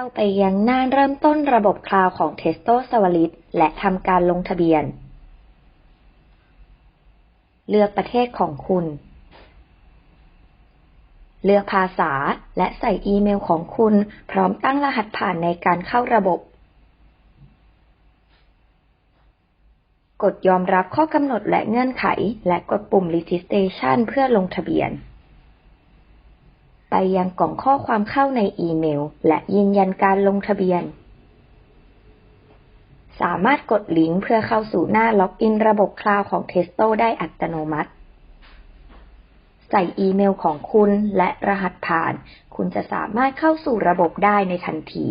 เข้าไปยังหน้าเริ่มต้นระบบคลาวด์ของ Testo s w a l i d และทำการลงทะเบียน เลือกประเทศของคุณ เลือกภาษาและใส่อีเมลของคุณพร้อมตั้งรหัสผ่านในการเข้าระบบ กดยอมรับข้อกำหนดและเงื่อนไข และกดปุ่ม Registration เพื่อลงทะเบียน ยังกล่องข้อความเข้าในอีเมล และยืนยันการลงทะเบียน สามารถกดลิงก์เพื่อเข้าสู่หน้าล็อกอินระบบคลาวของ Testo ได้อัตโนมัติ ใส่อีเมลของคุณและรหัสผ่าน คุณจะสามารถเข้าสู่ระบบได้ในทันที